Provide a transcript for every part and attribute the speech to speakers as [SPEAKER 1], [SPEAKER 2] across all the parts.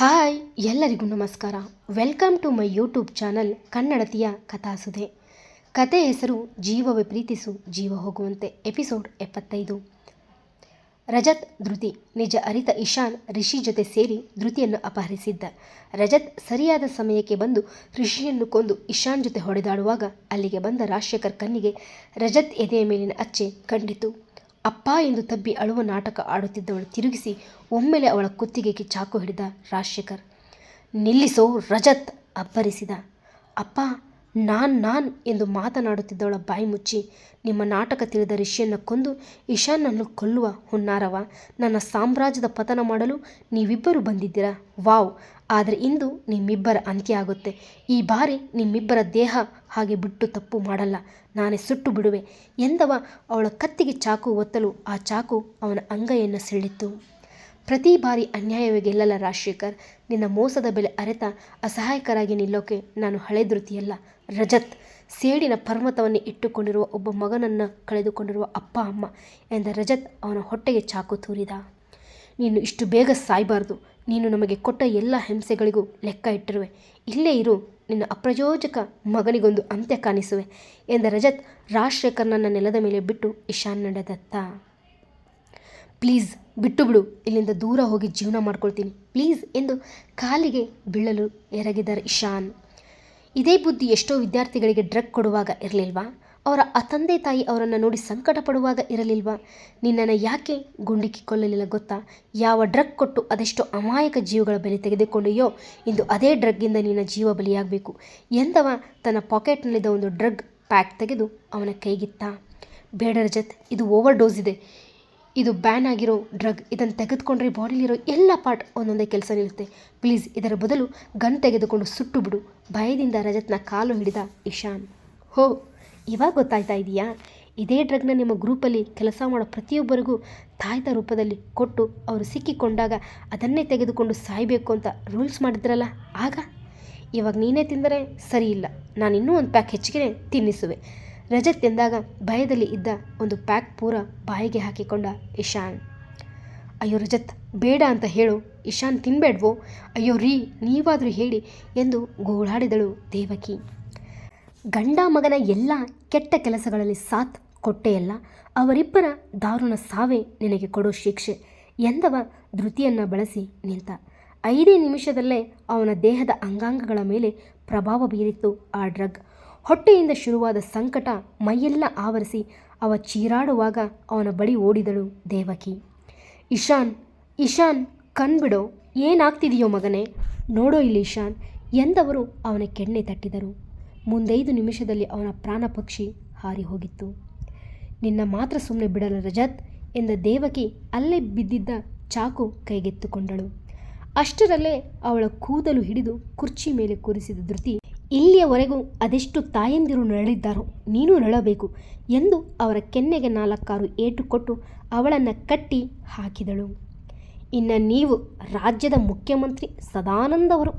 [SPEAKER 1] Hi, ಎಲ್ಲರಿಗೂ ನಮಸ್ಕಾರ. Welcome to my YouTube channel ಕನ್ನಡತಿಯ ಕಥಾಸುದೆ ಕತೆ ಹೆಸರು ಜೀವವೇ ಪ್ರೀತಿಸು, ಜೀವ ಹೋಗುವಂತೆ. ಎಪಿಸೋಡ್ ಎಪ್ಪತ್ತೈದು. ರಜತ್, ಧೃತಿ, ನಿಜ ಅರಿತ ಇಶಾನ್, ರಿಷಿ ಜೊತೆ ಸೇರಿ ಧೃತಿಯನ್ನು ಅಪಹರಿಸಿದ್ದ. ರಜತ್ ಸರಿಯಾದ ಸಮಯಕ್ಕೆ ಬಂದು ರಿಷಿಯನ್ನು ಕೊಂದು ಇಶಾನ್ ಜೊತೆ ಹೊಡೆದಾಡುವಾಗ ಅಲ್ಲಿಗೆ ಬಂದ ರಾಜಶೇಖರ್ ಕಣ್ಣಿಗೆ ರಜತ್ ಎದೆಯ ಮೇಲಿನ ಅಚ್ಚೆ ಕಂಡಿತು. ಅಪ್ಪ ಎಂದು ತಬ್ಬಿ ಅಳುವ ನಾಟಕ ಆಡುತ್ತಿದ್ದವಳು ತಿರುಗಿಸಿ ಒಮ್ಮೆಲೆ ಅವಳ ಕುತ್ತಿಗೆಗೆ ಚಾಕು ಹಿಡಿದ ರಾಜಶೇಖರ್, ನಿಲ್ಲಿಸೋ ರಜತ್, ಅಬ್ಬರಿಸಿದ. ಅಪ್ಪ ನಾನ್ ನಾನ್ ಎಂದು ಮಾತನಾಡುತ್ತಿದ್ದವಳ ಬಾಯಿ ಮುಚ್ಚಿ ನಿಮ್ಮ ನಾಟಕ ತಿಳಿದ ಋಷಿಯನ್ನು ಕೊಂದು ಇಶಾನನ್ನು ಕೊಲ್ಲುವ ಹುನ್ನಾರವ. ನನ್ನ ಸಾಮ್ರಾಜ್ಯದ ಪತನ ಮಾಡಲು ನೀವಿಬ್ಬರು ಬಂದಿದ್ದೀರಾ? ವಾವ್! ಆದರೆ ಇಂದು ನಿಮ್ಮಿಬ್ಬರ ಅಂತ್ಯ ಆಗುತ್ತೆ. ಈ ಬಾರಿ ನಿಮ್ಮಿಬ್ಬರ ದೇಹ ಹಾಗೆ ಬಿಟ್ಟು ತಪ್ಪು ಮಾಡಲ್ಲ. ನಾನೇ ಸುಟ್ಟು ಬಿಡುವೆ ಎಂದವ ಅವಳ ಕತ್ತಿಗೆ ಚಾಕು ಒತ್ತಲು ಆ ಚಾಕು ಅವನ ಅಂಗೈಯನ್ನು ಸೆಳೆಯಿತು ಪ್ರತಿ ಬಾರಿ ಅನ್ಯಾಯವೇ ಗೆಲ್ಲಲ್ಲ ರಾಜಶೇಖರ್. ನಿನ್ನ ಮೋಸದ ಬೆಲೆ ಅರೆತ ಅಸಹಾಯಕರಾಗಿ ನಿಲ್ಲೋಕೆ ನಾನು ಹಳೆ ಧೃತಿಯಲ್ಲ. ರಜತ್, ಸೇಡಿನ ಪರ್ವತವನ್ನೇ ಇಟ್ಟುಕೊಂಡಿರುವ ಒಬ್ಬ ಮಗನನ್ನು ಕಳೆದುಕೊಂಡಿರುವ ಅಪ್ಪ, ಅಮ್ಮ ಎಂದ ರಜತ್ ಅವನ ಹೊಟ್ಟೆಗೆ ಚಾಕು ತೂರಿದ. ನೀನು ಇಷ್ಟು ಬೇಗ ಸಾಯಬಾರ್ದು. ನೀನು ನಮಗೆ ಕೊಟ್ಟ ಎಲ್ಲ ಹಿಂಸೆಗಳಿಗೂ ಲೆಕ್ಕ ಇಟ್ಟಿರುವೆ. ಇಲ್ಲೇ ಇರು, ನಿನ್ನ ಅಪ್ರಯೋಜಕ ಮಗನಿಗೊಂದು ಅಂತ್ಯ ಕಾಣಿಸುವೆ ಎಂದ ರಜತ್ ರಾಜಶೇಖರ್ನನ್ನ ನೆಲದ ಮೇಲೆ ಬಿಟ್ಟು ಇಶಾನ್ ನಡೆದತ್ತ ಪ್ಲೀಸ್ ಬಿಟ್ಟು ಬಿಡು. ಇಲ್ಲಿಂದ ದೂರ ಹೋಗಿ ಜೀವನ ಮಾಡ್ಕೊಳ್ತೀನಿ. ಪ್ಲೀಸ್ ಎಂದು ಕಾಲಿಗೆ ಬೀಳಲು ಎರಗಿದ್ದಾರೆ ಇಶಾನ್. ಇದೇ ಬುದ್ಧಿ ಎಷ್ಟೋ ವಿದ್ಯಾರ್ಥಿಗಳಿಗೆ ಡ್ರಗ್ ಕೊಡುವಾಗ ಇರಲಿಲ್ವಾ? ಅವರ ತಂದೆ ತಾಯಿ ಅವರನ್ನು ನೋಡಿ ಸಂಕಟ ಪಡುವಾಗ ಇರಲಿಲ್ವಾ? ನಿನ್ನನ್ನು ಯಾಕೆ ಗುಂಡಿಕ್ಕಿ ಕೊಲ್ಲಲಿಲ್ಲ ಗೊತ್ತಾ? ಯಾವ ಡ್ರಗ್ ಕೊಟ್ಟು ಅದೆಷ್ಟು ಅಮಾಯಕ ಜೀವಗಳ ಬೆಲೆ ತೆಗೆದುಕೊಂಡೆಯೋ, ಇಂದು ಅದೇ ಡ್ರಗ್ಗಿಂದ ನಿನ್ನ ಜೀವ ಬಲಿಯಾಗಬೇಕು. ಎಂದವ ತನ್ನ ಪಾಕೆಟ್ನಲ್ಲಿದ್ದ ಒಂದು ಡ್ರಗ್ ಪ್ಯಾಕ್ ತೆಗೆದು ಅವನ ಕೈಗಿತ್ತ. ಬೇಡರ ರಜತ್ ಇದು ಓವರ್ ಡೋಸ್ ಇದೆ. ಇದು ಬ್ಯಾನ್ ಆಗಿರೋ ಡ್ರಗ್ ಇದನ್ನು ತೆಗೆದುಕೊಂಡ್ರೆ ಬಾಡಿಲಿರೋ ಎಲ್ಲ ಪಾರ್ಟ್ ಒಂದೊಂದೇ ಕೆಲಸ ನಿಲ್ಲುತ್ತೆ. ಪ್ಲೀಸ್ ಇದರ ಬದಲು ಗನ್ ತೆಗೆದುಕೊಂಡು ಸುಟ್ಟು ಬಿಡು. ಭಯದಿಂದ ರಜತ್ನ ಕಾಲು ಹಿಡಿದ ಇಶಾನ್. ಹೋ, ಇವಾಗ ಗೊತ್ತಾಯ್ತಾ ಇದೆಯಾ? ಇದೇ ಡ್ರಗ್ನ ನಿಮ್ಮ ಗ್ರೂಪಲ್ಲಿ ಕೆಲಸ ಮಾಡೋ ಪ್ರತಿಯೊಬ್ಬರಿಗೂ ತಾಯ್ತ ರೂಪದಲ್ಲಿ ಕೊಟ್ಟು ಅವರು ಸಿಕ್ಕಿಕೊಂಡಾಗ ಅದನ್ನೇ ತೆಗೆದುಕೊಂಡು ಸಾಯಬೇಕು ಅಂತ ರೂಲ್ಸ್ ಮಾಡಿದ್ರಲ್ಲ? ಆಗ? ಇವಾಗ ನೀನೇ ತಿಂದರೆ ಸರಿ ಇಲ್ಲ. ನಾನು ಇನ್ನೂ ಒಂದು ಪ್ಯಾಕ್ ಹೆಚ್ಚಿಗೆ ತಿನ್ನಿಸುವೆ. ರಜತ್ ಎಂದಾಗ ಭಯದಲ್ಲಿ ಇದ್ದ ಒಂದು ಪ್ಯಾಕ್ ಪೂರ ಬಾಯಿಗೆ ಹಾಕಿಕೊಂಡ ಇಶಾನ್. ಅಯ್ಯೋ ರಜತ್, ಬೇಡ ಅಂತ ಹೇಳು. ಇಶಾನ್ ತಿನ್ಬೇಡ್ವೋ? ಅಯ್ಯೋ ರೀ, ನೀವಾದರೂ ಹೇಳಿ ಎಂದು ಗೋಳಾಡಿದಳು ದೇವಕಿ. ಗಂಡ ಮಗನ ಎಲ್ಲ ಕೆಟ್ಟ ಕೆಲಸಗಳಲ್ಲಿ ಸಾಥ್ ಕೊಟ್ಟೆಯಲ್ಲ, ಅವರಿಬ್ಬರ ದಾರುಣ ಸಾವೇ ನಿನಗೆ ಕೊಡೋ ಶಿಕ್ಷೆ ಎಂದವ ಧೃತಿಯನ್ನು ಬಳಸಿ ನಿಂತ. ಐದೇ ನಿಮಿಷದಲ್ಲೇ ಅವನ ದೇಹದ ಅಂಗಾಂಗಗಳ ಮೇಲೆ ಪ್ರಭಾವ ಬೀರಿತ್ತು ಆ ಡ್ರಗ್. ಹೊಟ್ಟೆಯಿಂದ ಶುರುವಾದ ಸಂಕಟ ಮೈಯೆಲ್ಲ ಆವರಿಸಿ ಅವ ಚೀರಾಡುವಾಗ ಅವನ ಬಳಿ ಓಡಿದಳು ದೇವಕಿ. ಇಶಾನ್ ಇಶಾನ್, ಕಣ್ಬಿಡೋ, ಏನಾಗ್ತಿದೆಯೋ ಮಗನೇ? ನೋಡೋ ಇಲ್ಲಿ ಇಶಾನ್. ಎಂದವರು ಅವನ ಕೆಣ್ಣೆ ತಟ್ಟಿದರು. ಮುಂದೈದು ನಿಮಿಷದಲ್ಲಿ ಅವನ ಪ್ರಾಣ ಪಕ್ಷಿ ಹಾರಿ ಹೋಗಿತ್ತು. ನಿನ್ನ ಮಾತ್ರ ಸುಮ್ಮನೆ ಬಿಡಲ್ಲ ರಜತ್ ಎಂದ ದೇವಕಿ ಅಲ್ಲೇ ಬಿದ್ದಿದ್ದ ಚಾಕು ಕೈಗೆತ್ತುಕೊಂಡಳು. ಅಷ್ಟರಲ್ಲೇ ಅವಳ ಕೂದಲು ಹಿಡಿದು ಕುರ್ಚಿ ಮೇಲೆ ಕೂರಿಸಿದ ಧೃತಿ ಇಲ್ಲಿಯವರೆಗೂ ಅದೆಷ್ಟು ತಾಯಂದಿರು ನರಳಿದ್ದಾರೋ ನೀನು ನರಳಬೇಕು ಎಂದು ಅವರ ಕೆನ್ನೆಗೆ ನಾಲ್ಕಾರು ಏಟು ಕೊಟ್ಟು ಅವಳನ್ನು ಕಟ್ಟಿ ಹಾಕಿದಳು. ಇನ್ನು ನೀವು ರಾಜ್ಯದ ಮುಖ್ಯಮಂತ್ರಿ ಸದಾನಂದವರು.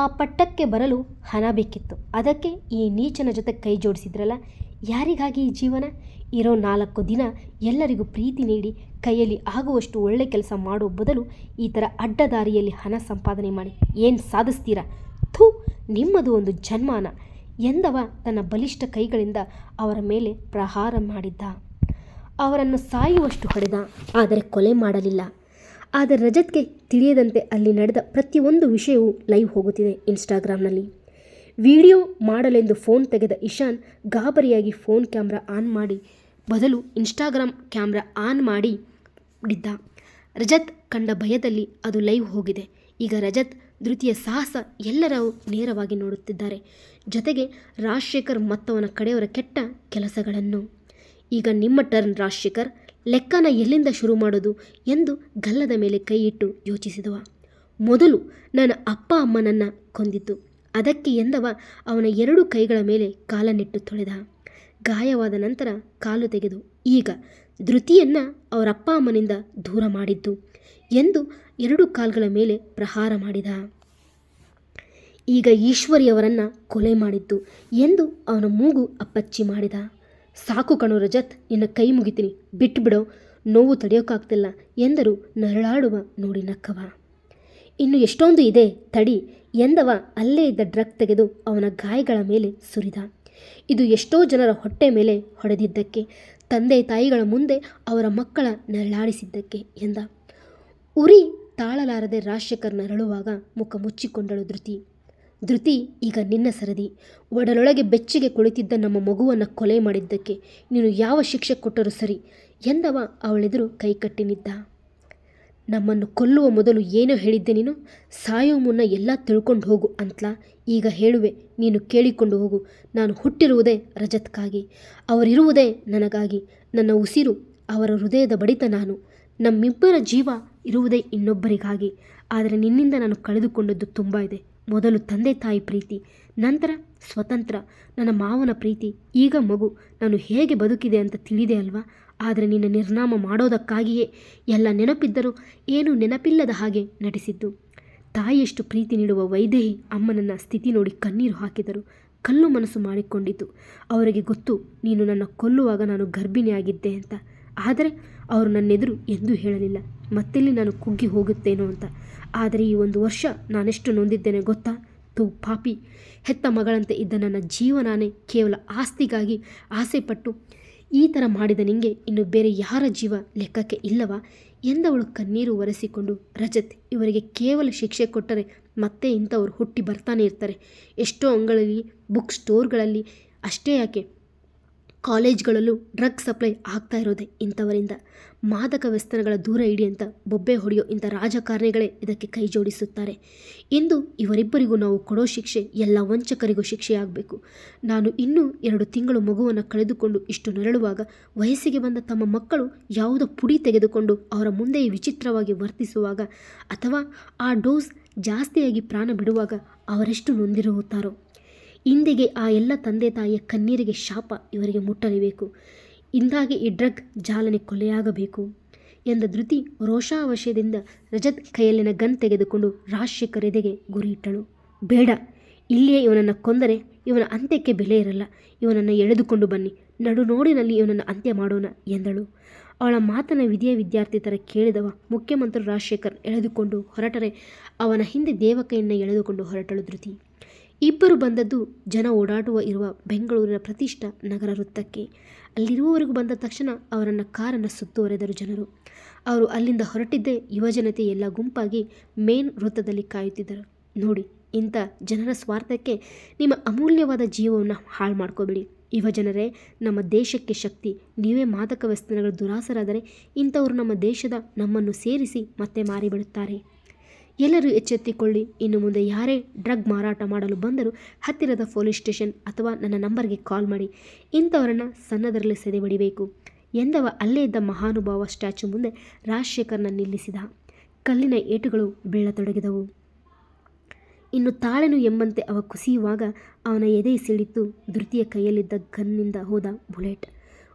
[SPEAKER 1] ಆ ಪಟ್ಟಕ್ಕೆ ಬರಲು ಹಣ ಬೇಕಿತ್ತು. ಅದಕ್ಕೆ ಈ ನೀಚನ ಜೊತೆ ಕೈ ಜೋಡಿಸಿದ್ರಲ್ಲ, ಯಾರಿಗಾಗಿ ಈ ಜೀವನ? ಇರೋ ನಾಲ್ಕು ದಿನ ಎಲ್ಲರಿಗೂ ಪ್ರೀತಿ ನೀಡಿ ಕೈಯಲ್ಲಿ ಆಗುವಷ್ಟು ಒಳ್ಳೆ ಕೆಲಸ ಮಾಡೋ ಬದಲು ಈ ಥರ ಅಡ್ಡದಾರಿಯಲ್ಲಿ ಹಣ ಸಂಪಾದನೆ ಮಾಡಿ. ಏನು ಸಾಧಿಸ್ತೀರಾ? ನಿಮ್ಮದು ಒಂದು ಜನ್ಮಾನ ಎಂದವ ತನ್ನ ಬಲಿಷ್ಠ ಕೈಗಳಿಂದ ಅವರ ಮೇಲೆ ಪ್ರಹಾರ ಮಾಡಿದ್ದ. ಅವರನ್ನು ಸಾಯುವಷ್ಟು ಹೊಡೆದ, ಆದರೆ ಕೊಲೆ ಮಾಡಲಿಲ್ಲ. ಆದರೆ ರಜತ್ಗೆ ತಿಳಿಯದಂತೆ ಅಲ್ಲಿ ನಡೆದ ಪ್ರತಿಯೊಂದು ವಿಷಯವೂ ಲೈವ್ ಹೋಗುತ್ತಿದೆ ಇನ್ಸ್ಟಾಗ್ರಾಮ್ನಲ್ಲಿ ವಿಡಿಯೋ ಮಾಡಲೆಂದು ಫೋನ್ ತೆಗೆದ ಇಶಾನ್ ಗಾಬರಿಯಾಗಿ ಫೋನ್ ಕ್ಯಾಮ್ರಾ ಆನ್ ಮಾಡಿ, ಬದಲು ಇನ್ಸ್ಟಾಗ್ರಾಮ್ ಕ್ಯಾಮ್ರಾ ಆನ್ ಮಾಡಿ ರಜತ್ ಕಂಡ ಭಯದಲ್ಲಿ ಅದು ಲೈವ್ ಹೋಗಿದೆ. ಈಗ ರಜತ್ ಧೃತಿಯ ಸಾಹಸ ಎಲ್ಲರೂ ನೇರವಾಗಿ ನೋಡುತ್ತಿದ್ದಾರೆ. ಜೊತೆಗೆ ರಾಜಶೇಖರ್ ಮತ್ತವನ ಕಡೆಯವರ ಕೆಟ್ಟ ಕೆಲಸಗಳನ್ನು. ಈಗ ನಿಮ್ಮ ಟರ್ನ್ ರಾಜಶೇಖರ್. ಲೆಕ್ಕನ ಎಲ್ಲಿಂದ ಶುರು ಮಾಡೋದು ಎಂದು ಗಲ್ಲದ ಮೇಲೆ ಕೈ ಇಟ್ಟು ಯೋಚಿಸಿದವ. ಮೊದಲು ನನ್ನ ಅಪ್ಪ ಅಮ್ಮನನ್ನು ಕೊಂದಿದ್ದು. ಅದಕ್ಕೆ ಎಂದವ ಅವನ ಎರಡು ಕೈಗಳ ಮೇಲೆ ಕಾಲನ್ನಿಟ್ಟು ತೊಳೆದ. ಗಾಯವಾದ ನಂತರ ಕಾಲು ತೆಗೆದು. ಈಗ ಧೃತಿಯನ್ನು ಅವರ ಅಪ್ಪ ಅಮ್ಮನಿಂದ ದೂರ ಮಾಡಿದ್ದು. ಎಂದು ಎರಡು ಕಾಲ್ಗಳ ಮೇಲೆ ಪ್ರಹಾರ ಮಾಡಿದ. ಈಗ ಈಶ್ವರಿಯವರನ್ನು ಕೊಲೆ ಮಾಡಿದ್ದು ಎಂದು ಅವನ ಮೂಗು ಅಪ್ಪಚ್ಚಿ ಮಾಡಿದ. ಸಾಕು ಕಣೋ ರಜತ್, ನಿನ್ನ ಕೈ ಮುಗಿತೀನಿ ಬಿಟ್ಟುಬಿಡೋ ನೋವು ತಡೆಯೋಕ್ಕಾಗ್ತಿಲ್ಲ ಎಂದರು ನರಳಾಡುವ ನೋಡಿ ನಕ್ಕವ. ಇನ್ನು ಎಷ್ಟೊಂದು ಇದೆ, ತಡಿ ಎಂದವ ಅಲ್ಲೇ ಇದ್ದ ಡ್ರಗ್ ತೆಗೆದು ಅವನ ಗಾಯಗಳ ಮೇಲೆ ಸುರಿದ. ಇದು ಎಷ್ಟೋ ಜನರ ಹೊಟ್ಟೆ ಮೇಲೆ ಹೊಡೆದಿದ್ದಕ್ಕೆ, ತಂದೆ ತಾಯಿಗಳ ಮುಂದೆ ಅವರ ಮಕ್ಕಳ ನೆರಳಾಡಿಸಿದ್ದಕ್ಕೆ ಎಂದ. ಉರಿ ತಾಳಲಾರದೆ ರಾಜಶೇಖರ್ ನರಳುವಾಗ ಮುಖ ಮುಚ್ಚಿಕೊಂಡಳು ಧೃತಿ. ಧೃತಿ, ಈಗ ನಿನ್ನ ಸರದಿ. ಒಡಲೊಳಗೆ ಬೆಚ್ಚಿಗೆ ಕುಳಿತಿದ್ದ ನಮ್ಮ ಮಗುವನ್ನು ಕೊಲೆ ಮಾಡಿದ್ದಕ್ಕೆ ನೀನು ಯಾವ ಶಿಕ್ಷೆ ಕೊಟ್ಟರೂ ಸರಿ ಎಂದವ ಅವಳೆದುರು ಕೈ ಕಟ್ಟಿನಿದ್ದ ನಮ್ಮನ್ನು ಕೊಲ್ಲುವ ಮೊದಲು ಏನೋ ಹೇಳಿದ್ದೆ ನೀನು? ಸಾಯೋ ಮುನ್ನ ಎಲ್ಲ ತಿಳ್ಕೊಂಡು ಹೋಗು ಅಂತಲಾ? ಈಗ ಹೇಳುವೆ, ನೀನು ಕೇಳಿಕೊಂಡು ಹೋಗು. ನಾನು ಹುಟ್ಟಿರುವುದೇ ರಜತ್ಕಾಗಿ ಅವರಿರುವುದೇ ನನಗಾಗಿ. ನನ್ನ ಉಸಿರು, ಅವರ ಹೃದಯದ ಬಡಿತ ನಾನು. ನಮ್ಮಿಬ್ಬರ ಜೀವ ಇರುವುದೇ ಇನ್ನೊಬ್ಬರಿಗಾಗಿ. ಆದರೆ ನಿನ್ನಿಂದ ನಾನು ಕಳೆದುಕೊಂಡದ್ದು ತುಂಬ ಇದೆ. ಮೊದಲು ತಂದೆ ತಾಯಿ ಪ್ರೀತಿ, ನಂತರ ಸ್ವತಂತ್ರ, ನನ್ನ ಮಾವನ ಪ್ರೀತಿ, ಈಗ ಮಗು. ನಾನು ಹೇಗೆ ಬದುಕಿದೆ ಅಂತ ತಿಳಿದೆ ಅಲ್ವಾ? ಆದರೆ ನಿನ್ನ ನಿರ್ನಾಮ ಮಾಡೋದಕ್ಕಾಗಿಯೇ ಎಲ್ಲ ನೆನಪಿದ್ದರೂ ಏನೂ ನೆನಪಿಲ್ಲದ ಹಾಗೆ ನಟಿಸಿದ್ದು. ತಾಯಿಯಷ್ಟು ಪ್ರೀತಿ ನೀಡುವ ವೈದೇಹಿ ಅಮ್ಮನನ್ನ ಸ್ಥಿತಿ ನೋಡಿ ಕಣ್ಣೀರು ಹಾಕಿದರು. ಕಲ್ಲು ಮನಸ್ಸು ಮಾಡಿಕೊಂಡಿತು. ಅವರಿಗೆ ಗೊತ್ತು, ನೀನು ನನ್ನ ಕೊಲ್ಲುವಾಗ ನಾನು ಗರ್ಭಿಣಿಯಾಗಿದ್ದೆ ಅಂತ. ಆದರೆ ಅವರು ನನ್ನೆದುರು ಎಂದೂ ಹೇಳಲಿಲ್ಲ. ಮತ್ತೆಲ್ಲಿ ನಾನು ಕುಗ್ಗಿ ಹೋಗುತ್ತೇನೋ ಅಂತ. ಆದರೆ ಈ ಒಂದು ವರ್ಷ ನಾನೆಷ್ಟು ನೊಂದಿದ್ದೇನೆ ಗೊತ್ತಾ? ತೂ ಪಾಪಿ, ಹೆತ್ತ ಮಗಳಂತೆ ಇದ್ದ ನನ್ನ ಜೀವನಾನೇ ಕೇವಲ ಆಸ್ತಿಗಾಗಿ ಆಸೆಪಟ್ಟು ಈ ಥರ ಮಾಡಿದ ನಿಂಗೆ ಇನ್ನು ಬೇರೆ ಯಾರ ಜೀವ ಲೆಕ್ಕಕ್ಕೆ ಇಲ್ಲವಾ? ಎಂದವಳು ಕಣ್ಣೀರು ಒರೆಸಿಕೊಂಡು, ರಜತ್, ಇವರಿಗೆ ಕೇವಲ ಶಿಕ್ಷೆ ಕೊಟ್ಟರೆ ಮತ್ತೆ ಇಂಥವ್ರು ಹುಟ್ಟಿ ಬರ್ತಾನೆ ಇರ್ತಾರೆ. ಎಷ್ಟೋ ಅಂಗಳಲ್ಲಿ, ಬುಕ್ ಸ್ಟೋರ್ಗಳಲ್ಲಿ, ಅಷ್ಟೇ ಯಾಕೆ ಕಾಲೇಜ್ಗಳಲ್ಲೂ ಡ್ರಗ್ ಸಪ್ಲೈ ಆಗ್ತಾ ಇರೋದೆ ಇಂಥವರಿಂದ. ಮಾದಕ ವ್ಯಸನಗಳ ದೂರ ಇಡಿ ಅಂತ ಬೊಬ್ಬೆ ಹೊಡೆಯೋ ಇಂಥ ರಾಜಕಾರಣಿಗಳೇ ಇದಕ್ಕೆ ಕೈ ಜೋಡಿಸುತ್ತಾರೆ. ಇಂದು ಇವರಿಬ್ಬರಿಗೂ ನಾವು ಕೊಡೋ ಶಿಕ್ಷೆ, ಎಲ್ಲ ವಂಚಕರಿಗೂ ಶಿಕ್ಷೆಯಾಗಬೇಕು ನಾನು ಇನ್ನೂ ಎರಡು ತಿಂಗಳು ಮಗುವನ್ನು ಕಳೆದುಕೊಂಡು ಇಷ್ಟು ನರಳುವಾಗ ವಯಸ್ಸಿಗೆ ಬಂದ ತಮ್ಮ ಮಕ್ಕಳು ಯಾವುದೋ ಪುಡಿ ತೆಗೆದುಕೊಂಡು ಅವರ ಮುಂದೆ ವಿಚಿತ್ರವಾಗಿ ವರ್ತಿಸುವಾಗ ಅಥವಾ ಆ ಡೋಸ್ ಜಾಸ್ತಿಯಾಗಿ ಪ್ರಾಣ ಬಿಡುವಾಗ ಅವರೆಷ್ಟು ನೊಂದಿರುತ್ತಾರೋ. ಇಂದಿಗೆ ಆ ಎಲ್ಲ ತಂದೆ ತಾಯಿಯ ಕಣ್ಣೀರಿಗೆ ಶಾಪ ಇವರಿಗೆ ಮುಟ್ಟಲೇಬೇಕು. ಇಂದಾಗಿ ಈ ಡ್ರಗ್ ಜಾಲನೆ ಕೊಲೆಯಾಗಬೇಕು ಎಂದ ಧೃತಿ ರೋಷಾವಶಯದಿಂದ ರಜತ್ ಕೈಯಲ್ಲಿನ ಗನ್ ತೆಗೆದುಕೊಂಡು ರಾಜಶೇಖರ್ ಎದೆಗೆ ಗುರಿಯಿಟ್ಟಳು. ಬೇಡ, ಇಲ್ಲಿಯೇ ಇವನನ್ನು ಕೊಂದರೆ ಇವನ ಅಂತ್ಯಕ್ಕೆ ಬೆಲೆ ಇರಲ್ಲ. ಇವನನ್ನು ಎಳೆದುಕೊಂಡು ಬನ್ನಿ, ನಡು ನೋಡಿನಲ್ಲಿ ಇವನನ್ನು ಅಂತ್ಯ ಮಾಡೋಣ ಎಂದಳು. ಅವಳ ಮಾತನ ವಿಧಿಯ ವಿದ್ಯಾರ್ಥಿ ಥರ ಕೇಳಿದವ ಮುಖ್ಯಮಂತ್ರಿ ರಾಜಶೇಖರ್ ಎಳೆದುಕೊಂಡು ಹೊರಟರೆ, ಅವನ ಹಿಂದೆ ದೇವಕೈಯನ್ನು ಎಳೆದುಕೊಂಡು ಹೊರಟಳು ಧೃತಿ. ಇಬ್ಬರು ಬಂದದ್ದು ಜನ ಓಡಾಡುವ ಇರುವ ಬೆಂಗಳೂರಿನ ಪ್ರತಿಷ್ಠ ನಗರ ವೃತ್ತಕ್ಕೆ. ಅಲ್ಲಿರುವವರೆಗೂ ಬಂದ ತಕ್ಷಣ ಅವರನ್ನು ಕಾರನ್ನು ಸುತ್ತುವರೆದರು ಜನರು. ಅವರು ಅಲ್ಲಿಂದ ಹೊರಟಿದ್ದೇ ಯುವಜನತೆ ಎಲ್ಲ ಗುಂಪಾಗಿ ಮೇನ್ ವೃತ್ತದಲ್ಲಿ ಕಾಯುತ್ತಿದ್ದರು. ನೋಡಿ, ಇಂಥ ಜನರ ಸ್ವಾರ್ಥಕ್ಕೆ ನಿಮ್ಮ ಅಮೂಲ್ಯವಾದ ಜೀವವನ್ನು ಹಾಳು ಮಾಡ್ಕೋಬೇಡಿ. ಯುವಜನರೇ, ನಮ್ಮ ದೇಶಕ್ಕೆ ಶಕ್ತಿ, ನೀವೇ ಮಾದಕ ವ್ಯಸನಗಳು ದುರಾಸರಾದರೆ ಇಂಥವರು ನಮ್ಮ ದೇಶದ ನಮ್ಮನ್ನು ಸೇರಿಸಿ ಮತ್ತೆ ಮಾರಿಬಿಡುತ್ತಾರೆ ಎಲ್ಲರೂ ಎಚ್ಚೆತ್ತಿಕೊಳ್ಳಿ. ಇನ್ನು ಮುಂದೆ ಯಾರೇ ಡ್ರಗ್ ಮಾರಾಟ ಮಾಡಲು ಬಂದರೂ ಹತ್ತಿರದ ಪೊಲೀಸ್ ಸ್ಟೇಷನ್ ಅಥವಾ ನನ್ನ ನಂಬರ್ಗೆ ಕಾಲ್ ಮಾಡಿ. ಇಂಥವರನ್ನು ಸಣ್ಣದರಲ್ಲಿ ಸೆದೆಬಡಿಬೇಕು ಎಂದವ ಅಲ್ಲೇ ಇದ್ದ ಮಹಾನುಭಾವ ಸ್ಟ್ಯಾಚು ಮುಂದೆ ರಾಜಶೇಖರ್ನ ನಿಲ್ಲಿಸಿದ. ಕಲ್ಲಿನ ಏಟುಗಳು ಬೀಳತೊಡಗಿದವು. ಇನ್ನು ತಾಳೆನು ಎಂಬಂತೆ ಅವ ಕುಸಿಯುವಾಗ ಅವನ ಎದೆ ಸಿಡಿತು ಧೃತಿಯ ಕೈಯಲ್ಲಿದ್ದ ಗನ್ನಿಂದ ಹೋದ ಬುಲೆಟ್.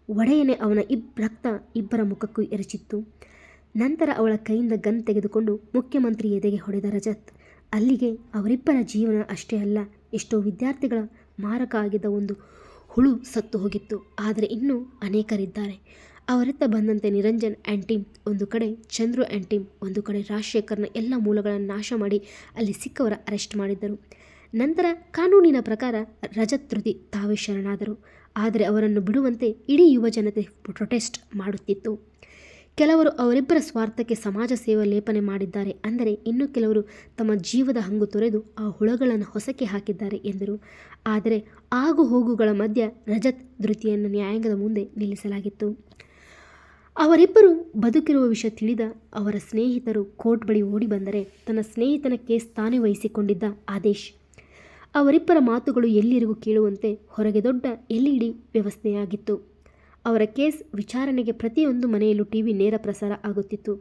[SPEAKER 1] ಒಡೆಯನೆ ಅವನ ಇಬ್ ರಕ್ತ ಇಬ್ಬರ ಮುಖಕ್ಕೂ ಎರಚಿತ್ತು. ನಂತರ ಅವಳ ಕೈಯಿಂದ ಗನ್ ತೆಗೆದುಕೊಂಡು ಮುಖ್ಯಮಂತ್ರಿ ಎದೆಗೆ ಹೊಡೆದ ರಜತ್. ಅಲ್ಲಿಗೆ ಅವರಿಬ್ಬರ ಜೀವನ ಅಷ್ಟೇ ಅಲ್ಲ, ಎಷ್ಟೋ ವಿದ್ಯಾರ್ಥಿಗಳ ಮಾರಕ ಆಗಿದ್ದ ಒಂದು ಹುಳು ಸತ್ತು ಹೋಗಿತ್ತು. ಆದರೆ ಇನ್ನೂ ಅನೇಕರಿದ್ದಾರೆ. ಅವರತ್ತ ಬಂದಂತೆ ನಿರಂಜನ್ ಆ್ಯಂಡ್ ಟೀಮ್ ಒಂದು ಕಡೆ, ಚಂದ್ರು ಆ್ಯಂಡ್ ಟೀಮ್ ಒಂದು ಕಡೆ ರಾಜಶೇಖರ್ನ ಎಲ್ಲ ಮೂಲಗಳನ್ನು ನಾಶ ಮಾಡಿ ಅಲ್ಲಿ ಸಿಕ್ಕವರ ಅರೆಸ್ಟ್ ಮಾಡಿದ್ದರು. ನಂತರ ಕಾನೂನಿನ ಪ್ರಕಾರ ರಜತ್ ತೃತಿ ತಾವೇ ಶರಣಾದರು. ಆದರೆ ಅವರನ್ನು ಬಿಡುವಂತೆ ಇಡೀ ಯುವ ಜನತೆ ಪ್ರೊಟೆಸ್ಟ್ ಮಾಡುತ್ತಿತ್ತು. ಕೆಲವರು ಅವರಿಬ್ಬರ ಸ್ವಾರ್ಥಕ್ಕೆ ಸಮಾಜ ಸೇವೆ ಲೇಪನೆ ಮಾಡಿದ್ದಾರೆ ಅಂದರೆ ಇನ್ನು ಕೆಲವರು ತಮ್ಮ ಜೀವದ ಹಂಗು ತೊರೆದು ಆ ಹುಳಗಳನ್ನು ಹೊಸಕ್ಕೆ ಹಾಕಿದ್ದಾರೆ ಎಂದರು. ಆದರೆ ಆಗು ಹೋಗುಗಳ ಮಧ್ಯ ರಜತ್ ಧೃತಿಯನ್ನು ನ್ಯಾಯಾಂಗದ ಮುಂದೆ ನಿಲ್ಲಿಸಲಾಗಿತ್ತು. ಅವರಿಬ್ಬರು ಬದುಕಿರುವ ವಿಷಯ ತಿಳಿದ ಅವರ ಸ್ನೇಹಿತರು ಕೋರ್ಟ್ ಬಳಿ ಓಡಿ ಬಂದರೆ ತನ್ನ ಸ್ನೇಹಿತನ ಕೇಸ್ ತಾನೇ ವಹಿಸಿಕೊಂಡಿದ್ದ ಆದೇಶ್. ಅವರಿಬ್ಬರ ಮಾತುಗಳು ಎಲ್ಲಿರಿಗೂ ಕೇಳುವಂತೆ ಹೊರಗೆ ದೊಡ್ಡ ಎಲ್ ಇ ಡಿ ವ್ಯವಸ್ಥೆಯಾಗಿತ್ತು. ಅವರ ಕೇಸ್ ವಿಚಾರಣೆಗೆ ಪ್ರತಿಯೊಂದು ಮನೆಯಲ್ಲೂ ಟಿವಿ ನೇರ ಪ್ರಸಾರ ಆಗುತ್ತಿತ್ತು.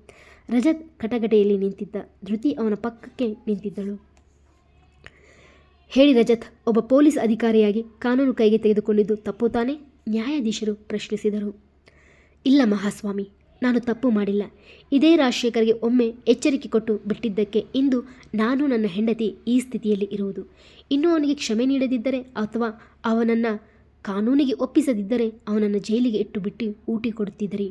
[SPEAKER 1] ರಜತ್ ಕಟಗಟೆಯಲ್ಲಿ ನಿಂತಿದ್ದ, ಧೃತಿ ಅವನ ಪಕ್ಕಕ್ಕೆ ನಿಂತಿದ್ದಳು. ಹೇಳಿ ರಜತ್, ಒಬ್ಬ ಪೊಲೀಸ್ ಅಧಿಕಾರಿಯಾಗಿ ಕಾನೂನು ಕೈಗೆ ತೆಗೆದುಕೊಂಡಿದ್ದು ತಪ್ಪು ತಾನೇ? ನ್ಯಾಯಾಧೀಶರು ಪ್ರಶ್ನಿಸಿದರು. ಇಲ್ಲ ಮಹಾಸ್ವಾಮಿ, ನಾನು ತಪ್ಪು ಮಾಡಿಲ್ಲ. ಇದೇ ರಾಜಶೇಖರ್ಗೆ ಒಮ್ಮೆ ಎಚ್ಚರಿಕೆ ಕೊಟ್ಟು ಬಿಟ್ಟಿದ್ದಕ್ಕೆ ಇಂದು ನಾನು ನನ್ನ ಹೆಂಡತಿ ಈ ಸ್ಥಿತಿಯಲ್ಲಿ ಇರುವುದು. ಇನ್ನೂ ಅವನಿಗೆ ಕ್ಷಮೆ ನೀಡದಿದ್ದರೆ ಅಥವಾ ಅವನನ್ನು ಕಾನೂನಿಗೆ ಒಪ್ಪಿಸದಿದ್ದರೆ ಅವನನ್ನು ಜೈಲಿಗೆ ಇಟ್ಟು ಬಿಟ್ಟು ಊಟಿ ಕೊಡುತ್ತಿದ್ದರಿ.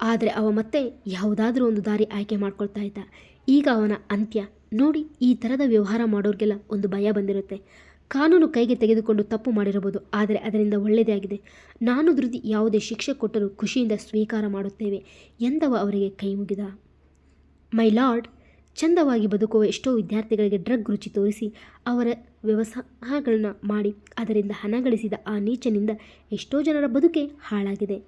[SPEAKER 1] ಆದರೆ ಅವ ಮತ್ತೆ ಯಾವುದಾದ್ರೂ ಒಂದು ದಾರಿ ಆಯ್ಕೆ ಮಾಡ್ಕೊಳ್ತಾ ಇದ್ದ. ಈಗ ಅವನ ಅಂತ್ಯ. ನೋಡಿ, ಈ ಥರದ ವ್ಯವಹಾರ ಮಾಡೋರಿಗೆಲ್ಲ ಒಂದು ಭಯ ಬಂದಿರುತ್ತೆ. ಕಾನೂನು ಕೈಗೆ ತೆಗೆದುಕೊಂಡು ತಪ್ಪು ಮಾಡಿರಬಹುದು, ಆದರೆ ಅದರಿಂದ ಒಳ್ಳೆಯದೇ ಆಗಿದೆ. ನಾನು ಧೃತಿ ಯಾವುದೇ ಶಿಕ್ಷೆ ಕೊಟ್ಟರೂ ಖುಷಿಯಿಂದ ಸ್ವೀಕಾರ ಮಾಡುತ್ತೇವೆ ಎಂದವ ಅವರಿಗೆ ಕೈ ಮುಗಿದ. ಮೈ ಲಾರ್ಡ್, ಚಂದವಾಗಿ ಬದುಕುವ ಎಷ್ಟೋ ವಿದ್ಯಾರ್ಥಿಗಳಿಗೆ ಡ್ರಗ್ ರುಚಿ ತೋರಿಸಿ ಅವರ ವ್ಯವಸಾಯಗಳನ್ನ ಮಾಡಿ ಅದರಿಂದ ಹಣ ಗಳಿಸಿದ ಆ ನೀಚನಿಂದ ಎಷ್ಟೋ ಜನರ ಬದುಕೆ ಹಾಳಾಗಿದೆ.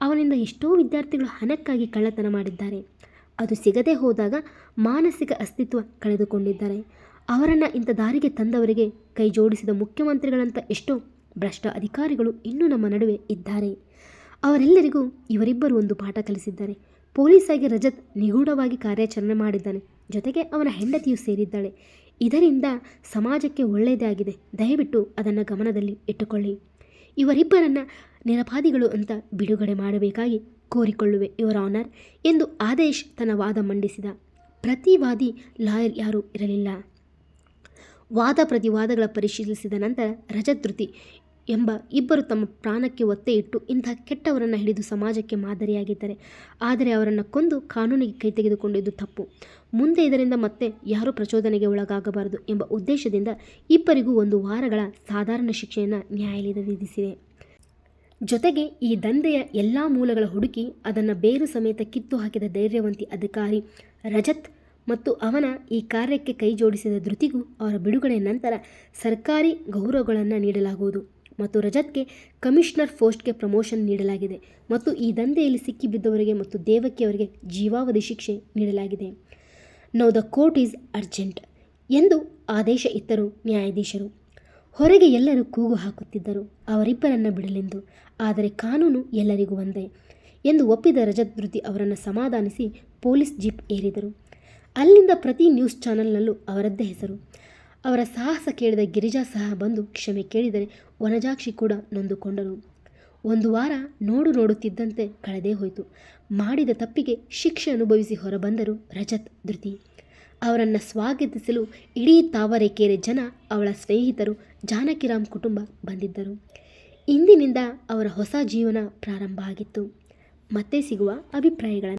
[SPEAKER 1] ಅವನಿಂದ ಎಷ್ಟೋ ವಿದ್ಯಾರ್ಥಿಗಳು ಹಣಕ್ಕಾಗಿ ಕಳ್ಳತನ ಮಾಡಿದ್ದಾರೆ. ಅದು ಸಿಗದೇ ಹೋದಾಗ ಮಾನಸಿಕ ಅಸ್ತಿತ್ವ ಕಳೆದುಕೊಂಡಿದ್ದಾರೆ. ಅವರನ್ನು ಇಂಥ ದಾರಿಗೆ ತಂದವರಿಗೆ ಕೈ ಜೋಡಿಸಿದ ಮುಖ್ಯಮಂತ್ರಿಗಳಂತ ಎಷ್ಟೋ ಭ್ರಷ್ಟ ಅಧಿಕಾರಿಗಳು ಇನ್ನೂ ನಮ್ಮ ನಡುವೆ ಇದ್ದಾರೆ. ಅವರೆಲ್ಲರಿಗೂ ಇವರಿಬ್ಬರು ಒಂದು ಪಾಠ ಕಲಿಸಿದ್ದಾರೆ. ಪೊಲೀಸಾಗಿ ರಜತ್ ನಿಗೂಢವಾಗಿ ಕಾರ್ಯಾಚರಣೆ ಮಾಡಿದ್ದಾನೆ. ಜೊತೆಗೆ ಅವನ ಹೆಂಡತಿಯು ಸೇರಿದ್ದಾಳೆ. ಇದರಿಂದ ಸಮಾಜಕ್ಕೆ ಒಳ್ಳೆಯದಾಗಿದೆ. ದಯವಿಟ್ಟು ಅದನ್ನು ಗಮನದಲ್ಲಿ ಇಟ್ಟುಕೊಳ್ಳಿ. ಇವರಿಬ್ಬರನ್ನು ನಿರಪಾದಿಗಳು ಅಂತ ಬಿಡುಗಡೆ ಮಾಡಬೇಕಾಗಿ ಕೋರಿಕೊಳ್ಳುವೆ ಯುವರ್ ಆನರ್ ಎಂದು ಆದೇಶ್ ತನ್ನ ವಾದ ಮಂಡಿಸಿದ. ಪ್ರತಿವಾದಿ ಲಾಯರ್ ಯಾರೂ ಇರಲಿಲ್ಲ. ವಾದ ಪ್ರತಿವಾದಗಳ ಪರಿಶೀಲಿಸಿದ ನಂತರ ರಜದೃತಿ ಧೃತಿ ಎಂಬ ಇಬ್ಬರು ತಮ್ಮ ಪ್ರಾಣಕ್ಕೆ ಒತ್ತೆ ಇಟ್ಟು ಇಂತಹ ಕೆಟ್ಟವರನ್ನು ಹಿಡಿದು ಸಮಾಜಕ್ಕೆ ಮಾದರಿಯಾಗಿದ್ದಾರೆ. ಆದರೆ ಅವರನ್ನು ಕೊಂದು ಕಾನೂನಿಗೆ ಕೈ ತೆಗೆದುಕೊಂಡಿದ್ದು ತಪ್ಪು. ಮುಂದೆ ಇದರಿಂದ ಮತ್ತೆ ಯಾರೂ ಪ್ರಚೋದನೆಗೆ ಒಳಗಾಗಬಾರದು ಎಂಬ ಉದ್ದೇಶದಿಂದ ಇಬ್ಬರಿಗೂ ಒಂದು ವಾರಗಳ ಸಾಧಾರಣ ಶಿಕ್ಷೆಯನ್ನು ನ್ಯಾಯಾಲಯದ ವಿಧಿಸಿದೆ. ಜೊತೆಗೆ ಈ ದಂಧೆಯ ಎಲ್ಲ ಮೂಲಗಳ ಹುಡುಕಿ ಅದನ್ನು ಬೇರು ಸಮೇತ ಕಿತ್ತು ಹಾಕಿದ ಧೈರ್ಯವಂತಿ ಅಧಿಕಾರಿ ರಜತ್ ಮತ್ತು ಅವನ ಈ ಕಾರ್ಯಕ್ಕೆ ಕೈ ಜೋಡಿಸಿದ ಧೃತಿಗೂ ಅವರ ಬಿಡುಗಡೆ ನಂತರ ಸರ್ಕಾರಿ ಗೌರವಗಳನ್ನು ನೀಡಲಾಗುವುದು. ಮತ್ತು ರಜತ್ಗೆ ಕಮಿಷನರ್ ಪೋಸ್ಟ್ಗೆ ಪ್ರಮೋಷನ್ ನೀಡಲಾಗಿದೆ ಮತ್ತು ಈ ದಂಧೆಯಲ್ಲಿ ಸಿಕ್ಕಿಬಿದ್ದವರಿಗೆ ಮತ್ತು ದೇವಕ್ಕೆ ಅವರಿಗೆ ಜೀವಾವಧಿ ಶಿಕ್ಷೆ ನೀಡಲಾಗಿದೆ. Now the court is urgent ಎಂದು ಆದೇಶ ಇತ್ತರು ನ್ಯಾಯಾಧೀಶರು. ಹೊರಗೆ ಎಲ್ಲರೂ ಕೂಗು ಹಾಕುತ್ತಿದ್ದರು. ಅವರಿಬ್ಬರನ್ನ ಬಿಡಲೆಂದು. ಆದರೆ ಕಾನೂನು ಎಲ್ಲರಿಗೂ ಒಂದೇ ಎಂದು ಒಪ್ಪಿದ ರಜತ್ ಧೃತಿ ಅವರನ್ನು ಸಮಾಧಾನಿಸಿ ಪೊಲೀಸ್ ಜೀಪ್ ಏರಿದರು. ಅಲ್ಲಿಂದ ಪ್ರತಿ ನ್ಯೂಸ್ ಚಾನೆಲ್ನಲ್ಲೂ ಅವರದ್ದೇ ಹೆಸರು. ಅವರ ಸಾಹಸ ಕೇಳಿದ ಗಿರಿಜಾ ಸಹ ಬಂದು ಕ್ಷಮೆ ಕೇಳಿದರೆ ವನಜಾಕ್ಷಿ ಕೂಡ ನೊಂದುಕೊಂಡರು ಒಂದು ವಾರ ನೋಡು ನೋಡುತ್ತಿದ್ದಂತೆ ಕಳೆದೇ ಹೋಯಿತು. ಮಾಡಿದ ತಪ್ಪಿಗೆ ಶಿಕ್ಷೆ ಅನುಭವಿಸಿ ಹೊರಬಂದರು ರಜತ್, ಧೃತಿ. ಅವರನ್ನು ಸ್ವಾಗತಿಸಲು ಇಡೀ ತಾವರೆಕೆರೆ ಜನ ಅವಳ ಸ್ನೇಹಿತರು ಜಾನಕಿರಾಮ್ ಕುಟುಂಬ ಬಂದಿದ್ದರು. ಇಂದಿನಿಂದ ಅವರ ಹೊಸ ಜೀವನ ಪ್ರಾರಂಭ ಆಗಿತ್ತು. ಮತ್ತೆ ಸಿಗುವ ಅಭಿಪ್ರಾಯಗಳನ್ನು